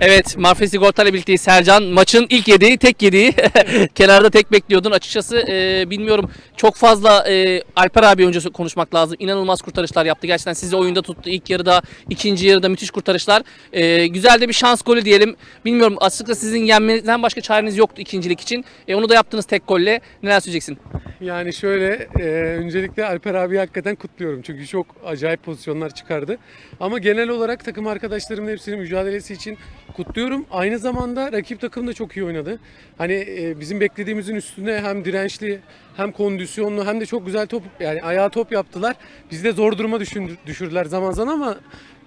Evet, Marfil Sigorta ile birlikteyiz. Sercan maçın ilk yediği, tek yediği. Kenarda tek bekliyordun. Açıkçası e, bilmiyorum çok fazla e, Alper abi önce konuşmak lazım. İnanılmaz kurtarışlar yaptı. Gerçekten sizi oyunda tuttu. İlk yarıda, ikinci yarıda müthiş kurtarışlar. E, güzel de bir şans golü diyelim. Bilmiyorum açıkçası sizin yenmenizden başka çareniz yoktu ikincilik için. E, onu da yaptınız tek golle. Neler söyleyeceksin? Yani şöyle, e, öncelikle Alper abi hakikaten kutluyorum. Çünkü çok acayip pozisyonlar çıkardı. Ama genel olarak takım arkadaşlarımın hepsinin mücadelesi için kutluyorum. Aynı zamanda rakip takım da çok iyi oynadı. Hani e, bizim beklediğimizin üstüne hem dirençli hem kondisyonlu hem de çok güzel top yani ayağa top yaptılar. Bizi de zor duruma düşürdü- düşürdüler zaman zaman ama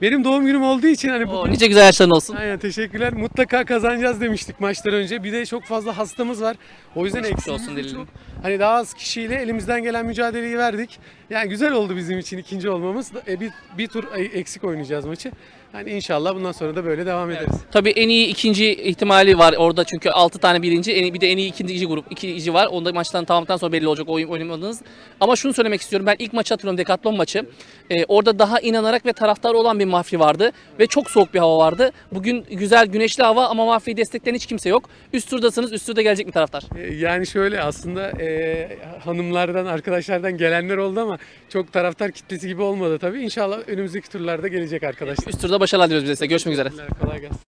benim doğum günüm olduğu için hani bu O, nice güzel yaşların olsun. Aynen teşekkürler. Mutlaka kazanacağız demiştik maçtan önce. Bir de çok fazla hastamız var. O yüzden Geçmiş eksiğimiz olsun dilerim. çok. Hani daha az kişiyle elimizden gelen mücadeleyi verdik. Yani güzel oldu bizim için ikinci olmamız. E, bir, bir tur eksik oynayacağız maçı. Hani inşallah bundan sonra da böyle devam ederiz. Tabii en iyi ikinci ihtimali var orada çünkü 6 tane birinci, en iyi, bir de en iyi ikinci grup ikinci var. Onda maçtan tamamdan sonra belli olacak oyun oynamadığınız. Ama şunu söylemek istiyorum. Ben ilk maçı hatırlıyorum Decathlon maçı. Ee, orada daha inanarak ve taraftar olan bir Mafri vardı ve çok soğuk bir hava vardı. Bugün güzel güneşli hava ama Mafri'yi destekleyen hiç kimse yok. Üst turdasınız. Üst turda gelecek mi taraftar? E, Yani şöyle aslında e, hanımlardan, arkadaşlardan gelenler oldu ama çok taraftar kitlesi gibi olmadı tabii. İnşallah önümüzdeki turlarda gelecek arkadaşlar. Üst turda başarılar diliyoruz bize. Görüşmek üzere. Kolay gelsin.